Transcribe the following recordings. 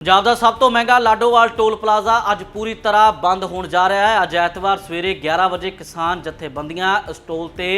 ਪੰਜਾਬ ਦਾ ਸਭ ਤੋਂ ਮਹਿੰਗਾ ਲਾਡੋਵਾਲ ਟੋਲ ਪਲਾਜ਼ਾ ਅੱਜ ਪੂਰੀ ਤਰ੍ਹਾਂ ਬੰਦ ਹੋਣ ਜਾ ਰਿਹਾ ਹੈ। ਅੱਜ ਐਤਵਾਰ ਸਵੇਰੇ 11 ਵਜੇ ਕਿਸਾਨ ਜਥੇਬੰਦੀਆਂ ਇਸ ਟੋਲ ਤੇ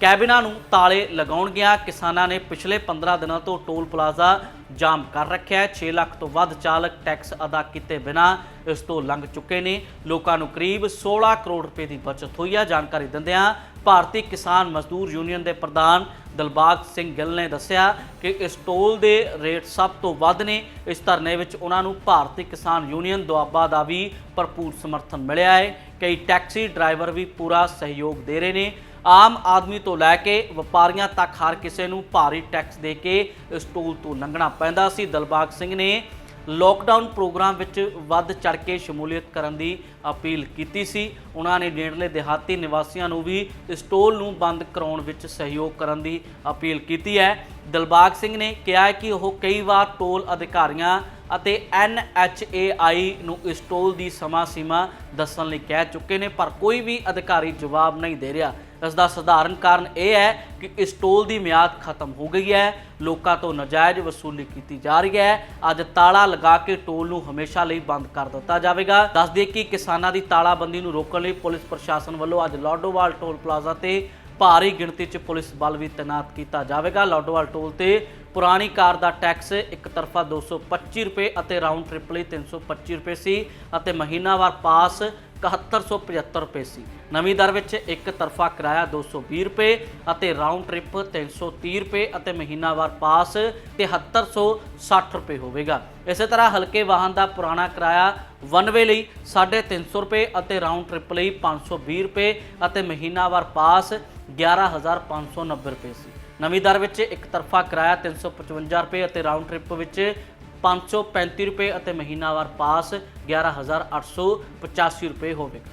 ਕੈਬਿਨਾਂ ਨੂੰ ਤਾਲੇ ਲਗਾਉਣਗੀਆਂ ਕਿਸਾਨਾਂ ਨੇ ਪਿਛਲੇ 15 ਦਿਨਾਂ ਤੋਂ ਟੋਲ ਪਲਾਜ਼ਾ ਜਾਮ ਕਰ ਰੱਖਿਆ ਹੈ। 6 ਲੱਖ ਤੋਂ ਵੱਧ ਚਾਲਕ ਟੈਕਸ ਅਦਾ ਕੀਤੇ ਬਿਨਾ ਇਸ ਤੋਂ ਲੰਘ ਚੁੱਕੇ ਨੇ। ਲੋਕਾਂ ਨੂੰ ਕਰੀਬ 16 ਕਰੋੜ ਰੁਪਏ ਦੀ ਬਚਤ ਹੋਈ ਹੈ। ਜਾਣਕਾਰੀ ਦਿੰਦਿਆਂ ਭਾਰਤੀ ਕਿਸਾਨ ਮਜ਼ਦੂਰ ਯੂਨੀਅਨ ਦੇ ਪ੍ਰਧਾਨ ਦਿਲਬਾਗ ਸਿੰਘ ਗਿੱਲ ਨੇ ਦੱਸਿਆ ਕਿ ਇਸ ਟੋਲ ਦੇ ਰੇਟ ਸਭ ਤੋਂ ਵੱਧ ਨੇ। ਇਸ ਧਰਨੇ ਵਿੱਚ ਉਹਨਾਂ ਨੂੰ ਭਾਰਤੀ ਕਿਸਾਨ ਯੂਨੀਅਨ ਦੁਆਬਾ ਦਾ ਵੀ ਭਰਪੂਰ ਸਮਰਥਨ ਮਿਲਿਆ ਹੈ। ਕਈ ਟੈਕਸੀ ਡਰਾਈਵਰ ਵੀ ਪੂਰਾ ਸਹਿਯੋਗ ਦੇ ਰਹੇ ਨੇ। ਆਮ ਆਦਮੀ ਤੋਂ ਲੈ ਕੇ ਵਪਾਰੀਆਂ ਤੱਕ ਹਰ ਕਿਸੇ ਨੂੰ ਭਾਰੀ ਟੈਕਸ ਦੇ ਕੇ ਇਸ ਟੋਲ ਤੋਂ ਲੰਘਣਾ ਪੈਂਦਾ ਸੀ। ਦਿਲਬਾਗ ਸਿੰਘ ਨੇ ਲੋਕਡਾਊਨ ਪ੍ਰੋਗਰਾਮ ਵਿੱਚ ਵੱਧ ਚੜ ਕੇ ਸ਼ਮੂਲੀਅਤ ਕਰਨ ਦੀ ਅਪੀਲ ਕੀਤੀ ਸੀ। ਉਹਨਾਂ ਨੇ ਨੇੜਲੇ ਦਿਹਾਤੀ ਨਿਵਾਸੀਆਂ ਨੂੰ ਵੀ ਇਸ ਟੋਲ ਨੂੰ ਬੰਦ ਕਰਾਉਣ ਵਿੱਚ ਸਹਿਯੋਗ ਕਰਨ ਦੀ ਅਪੀਲ ਕੀਤੀ ਹੈ। ਦਿਲਬਾਗ ਸਿੰਘ ਨੇ ਕਿਹਾ ਕਿ ਉਹ ਕਈ ਵਾਰ ਟੋਲ ਅਧਿਕਾਰੀਆਂ ਅਤੇ NHAI ਨੂੰ ਇਸ ਟੋਲ ਦੀ ਸਮਾਂ ਸੀਮਾ ਦੱਸਣ ਲਈ ਕਹਿ ਚੁੱਕੇ ਨੇ, ਪਰ ਕੋਈ ਵੀ ਅਧਿਕਾਰੀ ਜਵਾਬ ਨਹੀਂ ਦੇ ਰਿਹਾ। ਇਸ ਦਾ ਸਧਾਰਨ ਕਾਰਨ ਇਹ ਹੈ ਕਿ ਇਸ ਟੋਲ ਦੀ ਮਿਆਦ ਖਤਮ ਹੋ ਗਈ ਹੈ, ਲੋਕਾਂ ਤੋਂ ਨਾਜਾਇਜ਼ ਵਸੂਲੀ ਕੀਤੀ ਜਾ ਰਹੀ ਹੈ। ਅੱਜ ਤਾਲਾ ਲਗਾ ਕੇ ਟੋਲ ਨੂੰ ਹਮੇਸ਼ਾ ਲਈ ਬੰਦ ਕਰ ਦਿੱਤਾ ਜਾਵੇਗਾ। ਦੱਸ ਦਈਏ ਕਿ ਕਿਸਾਨਾਂ ਦੀ ਤਾਲਾਬੰਦੀ ਨੂੰ ਰੋਕਣ ਲਈ ਪੁਲਿਸ ਪ੍ਰਸ਼ਾਸਨ ਵੱਲੋਂ ਅੱਜ ਲੋਡੋਵਾਲ ਟੋਲ ਪਲਾਜ਼ਾ ਤੇ ਭਾਰੀ ਗਿਣਤੀ 'ਚ ਪੁਲਿਸ ਬਲ ਵੀ ਤਾਇਨਾਤ ਕੀਤਾ ਜਾਵੇਗਾ। ਲੋਡੋਵਾਲ ਟੋਲ ਤੇ ਪੁਰਾਣੀ ਕਾਰ ਦਾ ਟੈਕਸ ਇੱਕ ਤਰਫਾ 225 ਰੁਪਏ ਅਤੇ ਰਾਉਂਡ ਟ੍ਰਿਪ ਲਈ 325 ਰੁਪਏ ਸੀ ਅਤੇ ਮਹੀਨਾਵਾਰ ਪਾਸ 7175 ਰੁਪਏ ਸੀ। ਨਵੀਂ ਦਰ ਵਿੱਚ ਇੱਕ ਤਰਫਾ ਕਿਰਾਇਆ 220 ਰੁਪਏ ਅਤੇ ਰਾਉਂਡ ਟ੍ਰਿਪ 330 ਰੁਪਏ ਅਤੇ ਮਹੀਨਾਵਾਰ ਪਾਸ 7360 ਰੁਪਏ ਹੋਵੇਗਾ। ਇਸੇ ਤਰ੍ਹਾਂ ਹਲਕੇ ਵਾਹਨ ਦਾ ਪੁਰਾਣਾ ਕਿਰਾਇਆ ਵਨ ਵੇ ਲਈ 350 ਰੁਪਏ ਅਤੇ ਰਾਉਂਡ ਟ੍ਰਿਪ ਲਈ 520 ਰੁਪਏ ਅਤੇ ਮਹੀਨਾਵਾਰ ਪਾਸ 11590 ਰੁਪਏ ਸੀ। ਨਵੀਂ ਦਰ ਵਿੱਚ ਇੱਕ ਤਰਫਾ ਕਿਰਾਇਆ 355 ਰੁਪਏ ਅਤੇ ਰਾਉਂਡ ਟ੍ਰਿਪ ਵਿੱਚ 535 ਰੁਪਏ ਅਤੇ ਮਹੀਨਾਵਾਰ ਪਾਸ 11885 ਰੁਪਏ ਹੋਵੇਗਾ।